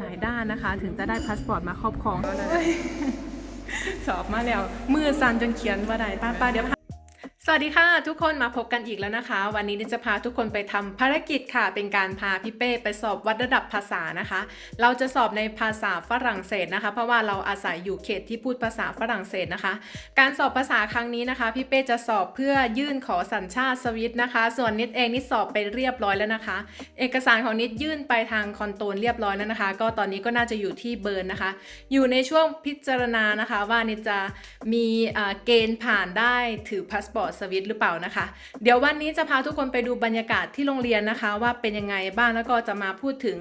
หลายด้านนะคะ ถึงจะได้พาสปอร์ตมาครอบครองสอบมาแล้ว มือสั่นจนเขียนว่าได้ป้าป้าเดี๋ยว วัสดีค่ะ ทุกคนมาพบกันอีกแล้วนะคะ วันนี้นิจะพาทุกคนไปทำภารกิจค่ะ เป็นการพาพี่เป้ไปสอบวัดระดับภาษานะคะ เราจะสอบในภาษาฝรั่งเศสนะคะ เพราะว่าเราอาศัยอยู่เขตที่พูดภาษาฝรั่งเศสนะคะ การสอบภาษาครั้งนี้นะคะ พี่เป้จะสอบเพื่อยื่นขอสัญชาติสวิตนะคะ ส่วนนิดเองนิดสอบไปเรียบร้อยแล้วนะคะ เอกสารของนิดยื่นไปทางคอนโตนเรียบร้อยแล้วนะคะ ก็ตอนนี้ก็น่าจะอยู่ที่เบิร์นนะคะ อยู่ในช่วงพิจารณานะคะ ว่านิดจะมีเกณฑ์ผ่านได้ถือพาสปอร์ตสวิตหรือเปล่านะคะ เดี๋ยววันนี้จะพาทุกคนไปดูบรรยากาศที่โรงเรียนนะคะ ว่าเป็นยังไงบ้างแล้วก็จะมาพูดถึง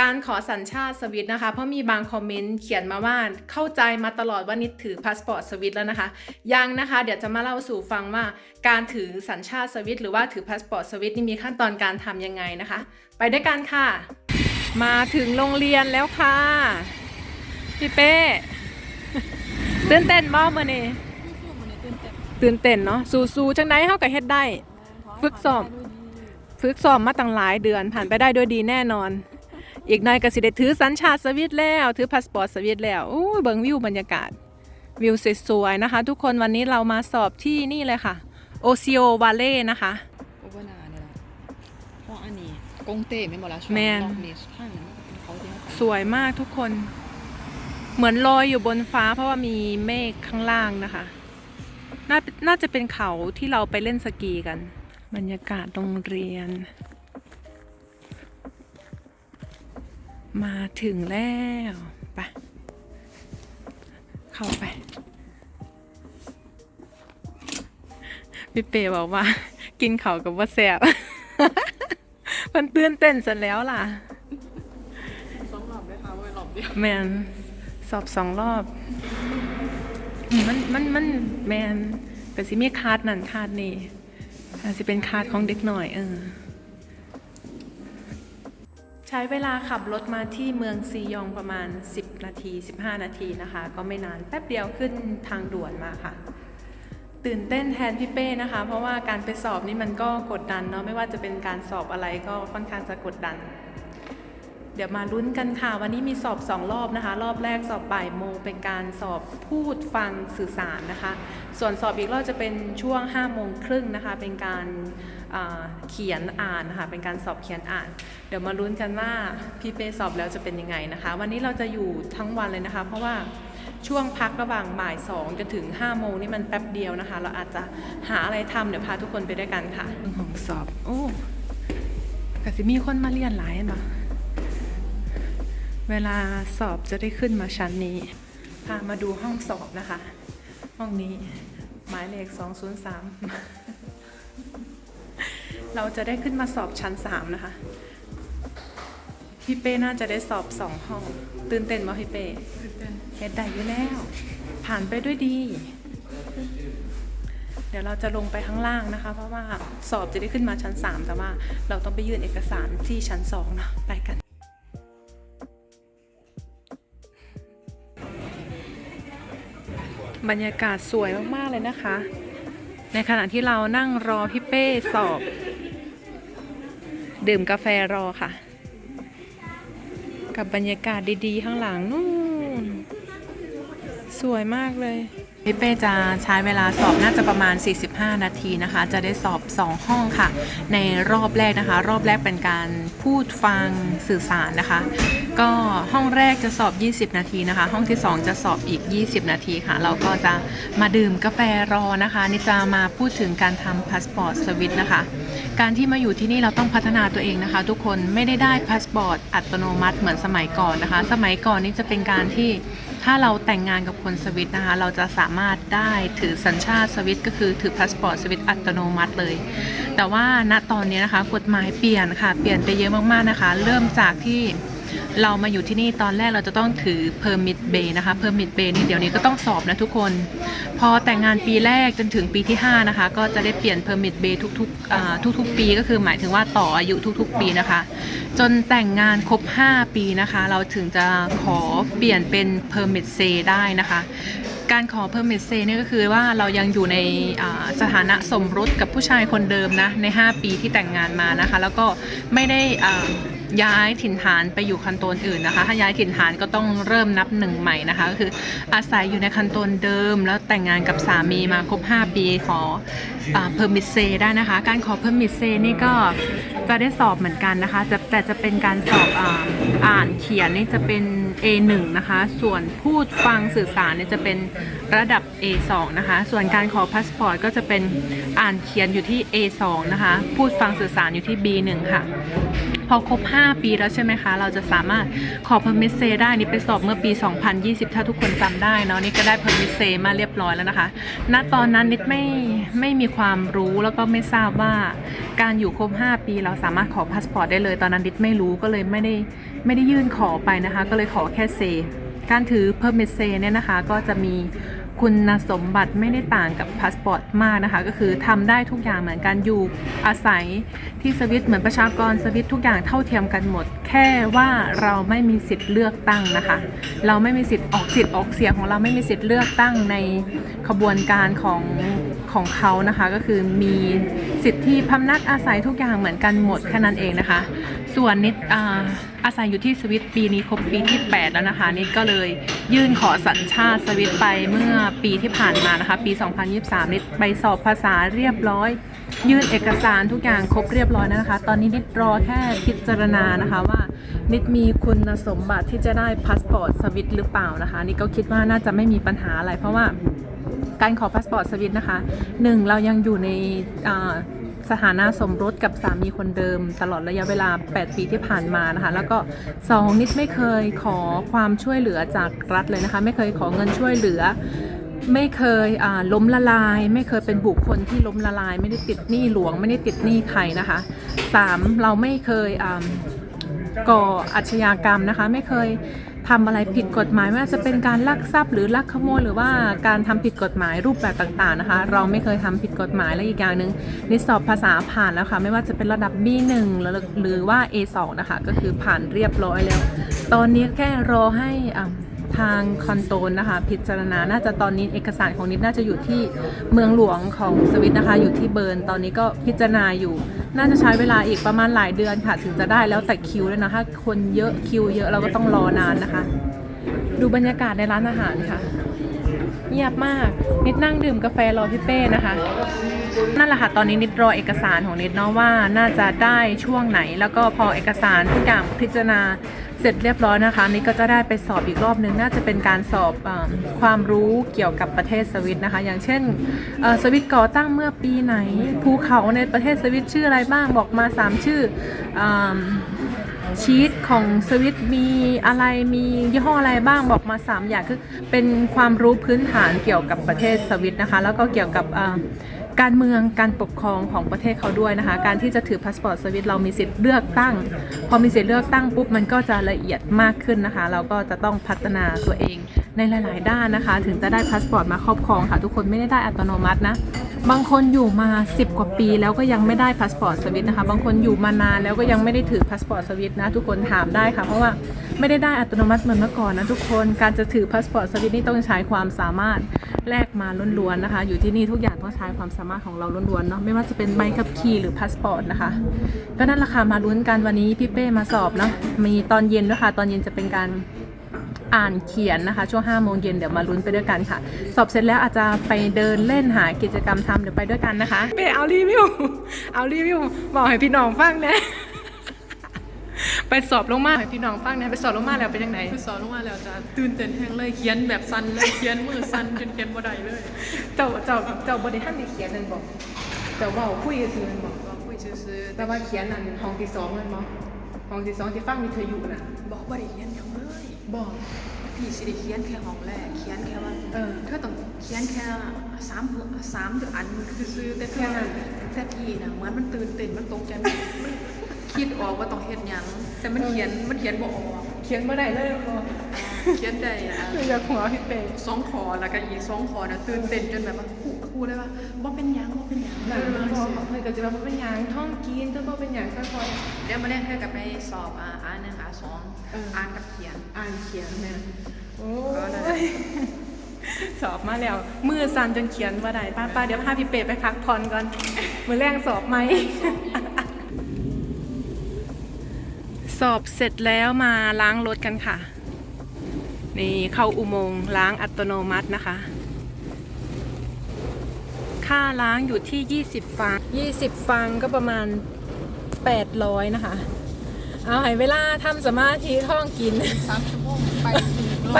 การขอสัญชาติสวิตนะคะ เพราะมีบางคอมเมนต์เขียนมาว่าเข้าใจมาตลอดว่านิดถือพาสปอร์ตสวิตแล้วนะคะ ยังนะคะ เดี๋ยวจะมาเล่าสู่ฟังว่าการถือสัญชาติสวิตหรือว่าถือพาสปอร์ตสวิตนี่มีขั้นตอนการทำยังไงนะคะ ไปด้วยกันค่ะ มาถึงโรงเรียนแล้วค่ะพี่เป้ตื่นเต้นบ่เมื่อนี้ ตื่นเต้นเนาะสู้ๆจังไดเฮาก็เฮ็ดได้ ฝึกซ้อม ฝึกซ้อมมาตั้งหลายเดือนผ่านไปได้ด้วยดีแน่นอน อีกหน่อยก็สิได้ถือสัญชาติสวิตแล้ว ถือพาสปอร์ตสวิตแล้วอู้ยเบิ่งวิวบรรยากาศ วิวสวยๆนะคะ ทุกคนวันนี้เรามาสอบที่นี่เลยค่ะโอซิโอวาเล่นะคะโอเวอร์นาเนี่ยแหละเพราะอันนี้กงเต้ไม่นบอกแล้วช่วงแมนรอบนี้ข้างนั้นมันเป็นเขาที่เขาสวยมากทุกคน เหมือนลอยอยู่บนฟ้าเพราะว่ามีเมฆข้างล่างนะคะ น่าน่าจะเป็นเขาที่เราไปเล่นสกีกัน บรรยากาศโรงเรียน มาถึงแล้วไปเข้าไปพี่เปบอกว่า กินเขาวกับว่าแสบมันตื่นเต้นซะแล้วล่ะสองรอบได้ค่ะว่ารอบเดียวแมนสอบสองรอบอื มันมันมันแมนแต่สิมีคาดนั่นคาดนี่อาจจะเป็นคาดของเด็กหน่อยเออใช้เวลาขับรถมาที่เมืองซียองประมาณ 10 นาที 15 นาทีนะคะ ก็ไม่นานแป๊บเดียวขึ้นทางด่วนมาค่ะ ตื่นเต้นแทนพี่เป้นะคะ เพราะว่าการไปสอบนี่มันก็กดดันเนาะไม่ว่าจะเป็นการสอบอะไรก็ค่อนข้างจะกดดัน เดี๋ยวมาลุ้นกันค่ะ วันนี้มีสอบสองรอบนะคะ รอบแรกสอบบ่ายโมงเป็นการสอบพูดฟังสื่อสารนะคะ ส่วนสอบอีกรอบจะเป็นช่วง5้าโมงครึ่งนะคะ เป็นการเขียนอ่านนะคะเป็นการสอบเขียนอ่าน เดี๋ยวมาลุ้นกันว่าพี่เป้สอบแล้วจะเป็นยังไงนะคะ วันนี้เราจะอยู่ทั้งวันเลยนะคะ เพราะว่าช่วงพักระหว่างบ่ายสองจนถึง5้าโมงนี่มันแป๊บเดียวนะคะ เราอาจจะหาอะไรทำเดี๋ยวพาทุกคนไปด้วยกันค่ะห้องสอบ โอ้กะสิมีคนมาเรียนหลายเนาะ เวลาสอบจะได้ขึ้นมาชั้นนี้ พามาดูห้องสอบนะคะ ห้องนี้หมายเลข 203 เราจะได้ขึ้นมาสอบชั้น 3 นะคะ พี่เป้น่าจะได้สอบสองห้อง ตื่นเต้นไหมพี่เป้เฮ็ดได้อยู่แล้ว ผ่านไปด้วยดี เดี๋ยวเราจะลงไปข้างล่างนะคะ เพราะว่าสอบจะได้ขึ้นมาชั้น 3 แต่ว่าเราต้องไปยื่นเอกสารที่ชั้น2นะไปกัน บรรยากาศสวยมาก ๆ เลยนะคะ ในขณะที่เรานั่งรอพี่เป้สอบ ดื่มกาแฟรอค่ะ กับบรรยากาศดี ๆ ข้างหลังนู่น สวยมากเลย พี่เป้จะใช้เวลาสอบน่าจะประมาณ 45 นาทีนะคะ จะได้สอบ 2 ห้องค่ะ ในรอบแรกนะคะ รอบแรกเป็นการพูดฟังสื่อสารนะคะ ก็ห้องแรกจะสอบ 20 นาทีนะคะ ห้องที่ 2 จะสอบอีก 20 นาทีค่ะ เราก็จะมาดื่มกาแฟรอนะคะ นี่จะมาพูดถึงการทำพาสปอร์ตสวิตนะคะ การที่มาอยู่ที่นี่เราต้องพัฒนาตัวเองนะคะ ทุกคนไม่ได้ได้พาสปอร์ตอัตโนมัติเหมือนสมัยก่อนนะคะ สมัยก่อนนี่จะเป็นการที่ ถ้าเราแต่งงานกับคนสวิตนะคะ เราจะสามารถได้ถือสัญชาติสวิตก็คือถือพาสปอร์ตสวิตอัตโนมัติเลย แต่ว่าณตอนนี้นะคะกฎหมายเปลี่ยนค่ะ เปลี่ยนไปเยอะมากๆนะคะ เริ่มจากที่ เรามาอยู่ที่นี่ตอนแรกเราจะต้องถือ permit bay นะคะ permit bay นี่เดี๋ยวนี้ก็ต้องสอบนะทุกคน พอแต่งงานปีแรกจนถึงปีที่ 5 นะคะ ก็จะได้เปลี่ยน permit bay ทุกๆทุกๆ ปีก็คือหมายถึงว่าต่ออายุทุกๆ ปีนะคะ จนแต่งงานครบ 5 ปีนะคะ เราถึงจะขอเปลี่ยนเป็น permit say ได้นะคะการขอ permit say นี่ก็คือว่าเรายังอยู่ในสถานะสมรสกับผู้ชายคนเดิมนะใน 5 ปีที่แต่งงานมานะคะ แล้วก็ไม่ได้อ่า ย้ายถิ่นฐานไปอยู่คันโตนอื่นนะคะ ถ้าย้ายถิ่นฐานก็ต้องเริ่มนับหนึ่งใหม่นะคะก็คืออาศัยอยู่ในคันโตนเดิม แล้วแต่งงานกับสามีมาครบ 5 ปีขอเพอร์มิเซได้นะคะ การขอเพอร์มิเซนี่ก็จะได้สอบเหมือนกันนะคะจะแต่จะเป็นการสอบอ,อ่านเขียนนี่จะเป็น A1 นะคะ ส่วนพูดฟังสื่อสารเนี่ยจะเป็นระดับ A2 นะคะ ส่วนการขอพาสปอร์ตก็จะเป็นอ่านเขียนอยู่ที่ A2 นะคะ พูดฟังสื่อสารอยู่ที่ B1 ค่ะพอครบ 5 ปีแล้วใช่ไหมคะ เราจะสามารถขอ permit stay ได้นี่ไปสอบเมื่อปี 2020 ถ้าทุกคนจำได้เนาะนี่ก็ได้ permit stay มาเรียบร้อยแล้วนะคะณตอนนั้นนิดไม่ไม่มีความรู้แล้วก็ไม่ทราบว่าการอยู่ครบ 5 ปีเราสามารถขอพาสปอร์ตได้เลยตอนนั้นนิดไม่รู้ก็เลยไม่ได้ไม่ได้ยื่นขอไปนะคะ ก็เลยขอแค่เซการถือ permit stay เนี่ยนะคะก็จะมี คุณสมบัติไม่ได้ต่างกับพาสปอร์ตมากนะคะ ก็คือทำได้ทุกอย่างเหมือนกันอยู่อาศัยที่สวิตเหมือนประชากรสวิตทุกอย่างเท่าเทียมกันหมด แค่ว่าเราไม่มีสิทธิ์เลือกตั้งนะคะ เราไม่มีสิทธิ์ออกสิทธิ์ออกเสียงของเราไม่มีสิทธิ์เลือกตั้งในขบวนการของของเขานะคะ ก็คือมีสิทธิพำนักอาศัยทุกอย่างเหมือนกันหมดแค่นั้นเองนะคะ ส่วนนิดอาอาศัยอยู่ที่สวิตปีนี้ครบปีที่ 8 แล้วนะคะ นิดก็เลยยื่นขอสัญชาติสวิตไปเมื่อปีที่ผ่านมานะคะ ปี 2023 นิดไปสอบภาษาเรียบร้อย ยื่นเอกสารทุกอย่างครบเรียบร้อยนะคะ ตอนนี้นิดรอแค่พิจารณานะคะว่านิดมีคุณสมบัติที่จะได้พาสปอร์ตสวิตหรือเปล่านะคะนิดก็คิดว่าน่าจะไม่มีปัญหาอะไรเพราะว่าการขอพาสปอร์ตสวิตนะคะหนึ่งเรายังอยู่ในอ่า สถานะสมรสกับสามีคนเดิม ตลอดระยะเวลา 8 ปีที่ผ่านมานะคะ แล้วก็ 2 นิดไม่เคยขอความช่วยเหลือจากรัฐเลยนะคะ ไม่เคยขอเงินช่วยเหลือ ไม่เคยอ่าล้มละลาย ไม่เคยเป็นบุคคลที่ล้มละลาย ไม่ได้ติดหนี้หลวง ไม่ได้ติดหนี้ใครนะคะ 3. เราไม่เคยอ่าก่ออาชญากรรมนะคะ ไม่เคย ทำอะไรผิดกฎหมายไม่ว่าจะเป็นการลักทรัพย์หรือลักขโมยหรือว่าการทำผิดกฎหมายรูปแบบต่างๆนะคะ เราไม่เคยทำผิดกฎหมายและอีกอย่างหนึ่งนิสสอบภาษาผ่านแล้วค่ะไม่ว่าจะเป็นระดับ B1 หรือหรือว่า A2 นะคะก็คือผ่านเรียบร้อยแล้ว ตอนนี้แค่รอให้อ่า ทางคอนโตนนะคะ พิจารณา น่าจะตอนนี้เอกสารของนิดน่าจะอยู่ที่เมืองหลวงของสวิตนะคะ อยู่ที่เบิร์น ตอนนี้ก็พิจารณาอยู่ น่าจะใช้เวลาอีกประมาณหลายเดือนค่ะ ถึงจะได้แล้วแต่คิวด้วยนะถ้าคนเยอะคิวเยอะเราก็ต้องรอนานนะคะ ดูบรรยากาศในร้านอาหารค่ะ เงียบมาก นิดนั่งดื่มกาแฟรอพี่เป้นะคะนั่นแหละค่ะ ตอนนี้นิดรอเอกสารของนิดเนาะว่าน่าจะได้ช่วงไหน แล้วก็พอเอกสารทุกอย่างพิจารณา เสร็จเรียบร้อยนะคะนิดก็จะได้ไปสอบอีกรอบนึงน่าจะเป็นการสอบอความรู้เกี่ยวกับประเทศสวิตนะคะ อย่างเช่นสวิตก่อตั้งเมื่อปีไหนภูเขาในประเทศสวิตชื่ออะไรบ้างบอกมา 3 ชื่ออชีตของสวิตมีอะไรมียี่ห้ออะไรบ้างบอกมา 3 อย่างคือเป็นความรู้พื้นฐานเกี่ยวกับประเทศสวิตนะคะ แล้วก็เกี่ยวกับ การเมืองการปกครองของประเทศเขาด้วยนะคะ การที่จะถือพาสปอร์ตสวิตเรามีสิทธิ์เลือกตั้ง พอมีสิทธิ์เลือกตั้งปุ๊บมันก็จะละเอียดมากขึ้นนะคะ เราก็จะต้องพัฒนาตัวเองในหลาย ๆ ด้านนะคะ ถึงจะได้พาสปอร์ตมาครอบครองค่ะ ทุกคนไม่ได้ได้อัตโนมัตินะ บางคนอยู่มา 10 กว่าปีแล้วก็ยังไม่ได้พาสปอร์ตสวิตนะคะ บางคนอยู่มานานแล้วก็ยังไม่ได้ถือพาสปอร์ตสวิตนะ ทุกคนถามได้ค่ะ เพราะว่าไม่ได้ได้อัตโนมัติเหมือนเมื่อก่อนนะทุกคนการจะถือพาสปอร์ตสวิตนี่ต้องใช้ความสามารถแลกมาล้วนๆนะคะ อยู่ที่นี่ทุกอย่างต้องใช้ความสามารถของเราล้วนๆเนาะไม่ว่าจะเป็นใบขับขี่หรือพาสปอร์ตนะคะก็นั่นแหละค่ะมาลุ้นกันวันนี้พี่เป้มาสอบเนาะมีตอนเย็นด้วยค่ะตอนเย็นจะเป็นการ อ่านเขียนนะคะ ช่วง5โมงเย็นเดี๋ยวมาลุ้นไปด้วยกันค่ะ สอบเสร็จแล้วอาจจะไปเดินเล่นหากิจกรรมทำเดี๋ยวไปด้วยกันนะคะเป้เอารีวิวเอารีวิวบอกให้พี่น้องฟังนะไปสอบลงมาให้พี่น้องฟังนะไปสอบลงมาแล้วเป็นยังไงคือสอนลงมาแล้วจะตื่นเต้นแห้งเลยเขียนแบบสั้นเลยเขียนมือสั้นจนเขียนบ่ได้เลย เจ้าเจ้าเจ้าบริหารได้เขียนนั่นบอกเจ้าเว่าคุยกันสินั่นบอกก็คุยซื่อๆแต่ว่าเขียนนั่นห้องที่สองนั่นบอกห้องที่สองที่ฟังวิทยุน่ะบอกว่าได้เขียนหยังเลย บอกพี่สิได้เขียนแค่ห้องแรก เขียนแค่ว่าเออเธอต้องเขียนแค่สามหัวสามอันคือซื้อๆแต่เธอแค่นั้นแต่พี่น่ะเหมือนมันตื่นเต้นมันตกใจมันมันคิดออกว่าต้องเฮ็ดหยังแต่มันเขียนมันเขียนบ่ออกเขียนบ่ได้เลยบอก เขียนได้อะ อยากหัวพี่เป้สองคอแล้วก็อีกสองคอนะตื่นเต้นจนแบบว่าครูครูได้ว่าบ่เป็นหยังบ่เป็นหยังหนังเอมันอบอกเฮ้ยก็จะว่าเป็นหยังท่องกินต้องเป็นหยังค่อย เดี๋ยวมาเล่นเธอกับไปสอบอ่าอ่านหนึ่งอ่านสองเอออ่ อ่านกับเขียน ๆอ่านเขียนเนี่ยโอ้ก็นั่นแหละ ยสอบมาแล้วมือสั่นจนเขียนว่าได้ป้าป้าเดี๋ยวพาพี่เป้ไปพักผ่อนก่อนมือแรงสอบไหม สอบเสร็จแล้วมาล้างรถกันค่ะ นี่เข้าอุโมงค์ล้างอัตโนมัตินะคะ ค่าล้างอยู่ที่ 20 ฟัง 20 ฟังก็ประมาณ 800 นะคะ เอาให้เวลาทำสมาธิท่องกิน สามชั่วโมงไปไป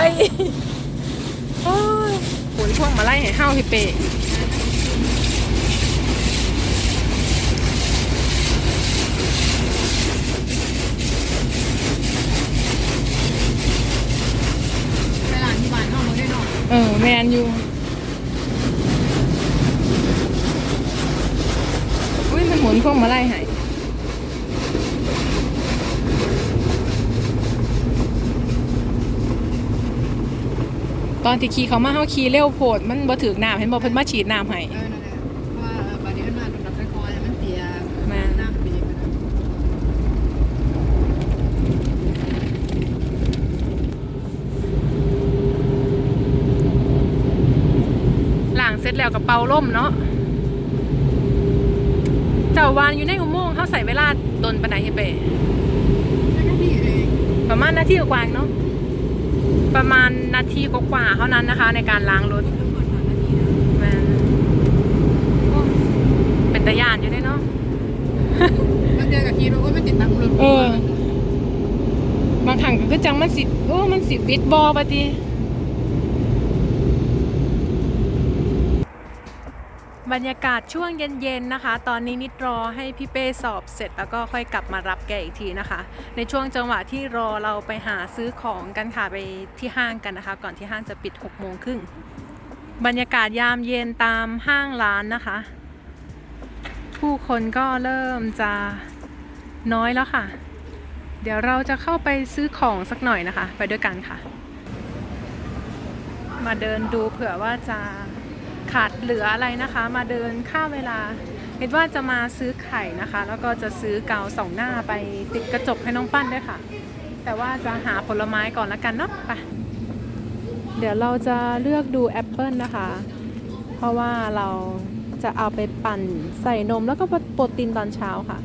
โอ้ยผลพวงมาไล่ให้ห้าวพี่เปะ เวลาที่บ้านเข้ามาได้เนาะ เออแมนอยู่อุ้ยมันหมุนพวงมาไล่ให้ตอนที่ขี่เขามาเฮาขี่เร็วโพดมันบ่ถึกน้ำเห็นบ่เพิ่นมาฉีดน้ำให้ เออนั่นแหละเพราะว่าเออบาดนี้มันมาโดนดับไฟคอยมันเปีย แม่ น้ำเปียกนะ ล้างเสร็ จแล้วกับเป่าล่มเนาะเจ้าวานอยู่ในอุโมงค์เขาใส่เวลาดนปานใดเฮเปแล้วก็พี่เองประมาณนาทีกว่าๆเนาะประมาณนาทีกว่าๆเท่านั้นนะคะ ในการล้างรถทั้งหมดหานาทีนะแม่นโอ้เป็นตะยานอยู่ได้เนาะมันเจอกับทีเราก็ไม่ติดตามรถเออบางครั้งก็คือจังมันสิโอ้มันสิวิดบอปะติ บรรยากาศช่วงเย็นๆนะคะ ตอนนี้นิดรอให้พี่เป้สอบเสร็จแล้วก็ค่อยกลับมารับแกอีกทีนะคะ ในช่วงจังหวะที่รอเราไปหาซื้อของกันค่ะไปที่ห้างกันนะคะ ก่อนที่ห้างจะปิด6โมงครึ่งบรรยากาศยามเย็นตามห้างร้านนะคะ ผู้คนก็เริ่มจะน้อยแล้วค่ะ เดี๋ยวเราจะเข้าไปซื้อของสักหน่อยนะคะ ไปด้วยกันค่ะ มาเดินดูเผื่อว่าจะ ขาดเหลืออะไรนะคะ มาเดินค่าเวลาเห็นว่าจะมาซื้อไข่นะคะ แล้วก็จะซื้อกาวสองหน้าไปติดกระจกให้น้องปั้นด้วยค่ะ แต่ว่าจะหาผลไม้ก่อนละกันเนาะไปเดี๋ยวเราจะเลือกดูแอปเปิลนะคะ เพราะว่าเราจะเอาไปปั่นใส่นมแล้วก็โปรตีนตอนเช้าค่ะ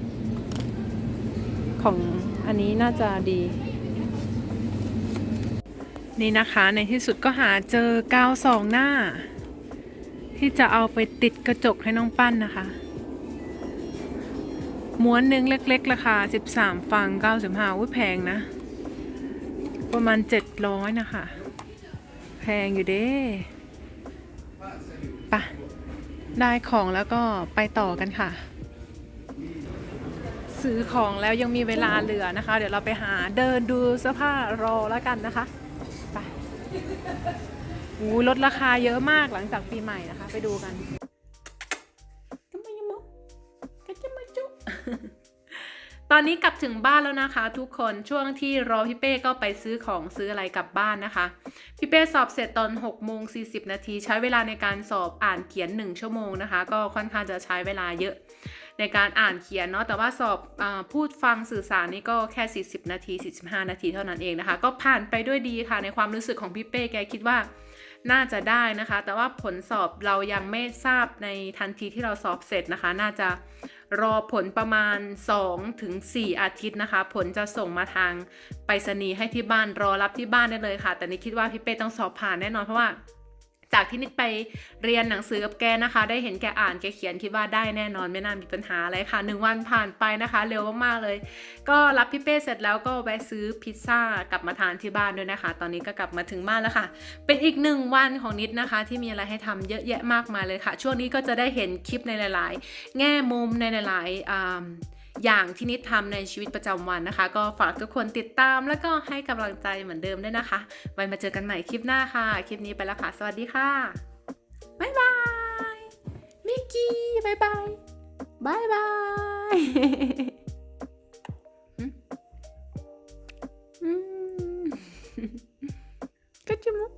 ของอันนี้น่าจะดี นี่นะคะในที่สุดก็หาเจอกาวสองหน้า ที่จะเอาไปติดกระจกให้น้องปั้นนะคะ ม้วนหนึ่งเล็ก ๆ ราคา 13 ฟัง 95อุ้ยแพงนะ ประมาณ 700 นะคะ แพงอยู่เด้ปะได้ของแล้วก็ไปต่อกันค่ะ ซื้อของแล้วยังมีเวลาเหลือนะคะ เดี๋ยวเราไปหาเดินดูเสื้อผ้ารอแล้วกันนะคะ ไป อู้ลดราคาเยอะมากหลังจากปีใหม่นะคะ ไปดูกันกำมายมกกะจะมาจุตอนนี้กลับถึงบ้านแล้วนะคะ ทุกคนช่วงที่รอพี่เป้ก็ไปซื้อของซื้ออะไรกลับบ้านนะคะ พี่เป้สอบเสร็จตอน6โมง40 นาที ใช้เวลาในการสอบอ่านเขียน 1 ชั่วโมงนะคะ ก็ค่อนข้างจะใช้เวลาเยอะ ในการอ่านเขียนเนาะแต่ว่าสอบอาพูดฟังสื่อสารนี่ก็แค่ 40 นาที 45 นาทีเท่านั้นเองนะคะ ก็ผ่านไปด้วยดีค่ะในความรู้สึกของพี่เป้แกคิดว่า น่าจะได้นะคะ แต่ว่าผลสอบเรายังไม่ทราบในทันทีที่เราสอบเสร็จนะคะ น่าจะรอผลประมาณ 2-4ถึงอาทิตย์นะคะ ผลจะส่งมาทางไปรษณีย์ให้ที่บ้านรอรับที่บ้านได้เลยค่ะ แต่นี่คิดว่าพี่เป้ต้องสอบผ่านแน่นอนเพราะว่า จากที่นิดไปเรียนหนังสือกับแกนะคะ ได้เห็นแกอ่านแกเขียนคิดว่าได้แน่นอนไม่น่ามีปัญหาอะไรค่ะหนึ่งวันผ่านไปนะคะ เร็วมากๆเลย ก็รับพี่เป้เสร็จแล้วก็แวะซื้อพิซซ่ากลับมาทานที่บ้านด้วยนะคะ ตอนนี้ก็กลับมาถึงบ้านแล้วค่ะ เป็นอีกหนึ่งวันของนิดนะคะ ที่มีอะไรให้ทำเยอะแยะมากมายเลยค่ะ ช่วงนี้ก็จะได้เห็นคลิปในหลาย ๆ แง่มุมในหลายๆ อย่างที่นิดทำในชีวิตประจำวันนะคะ ก็ฝากทุกคนติดตามแล้วก็ให้กำลังใจเหมือนเดิมด้วยนะคะ ไว้มาเจอกันใหม่คลิปหน้าค่ะ คลิปนี้ไปแล้วค่ะ สวัสดีค่ะ บ๊ายบายมิกกี้บ๊ายบายบ๊ายบายอืม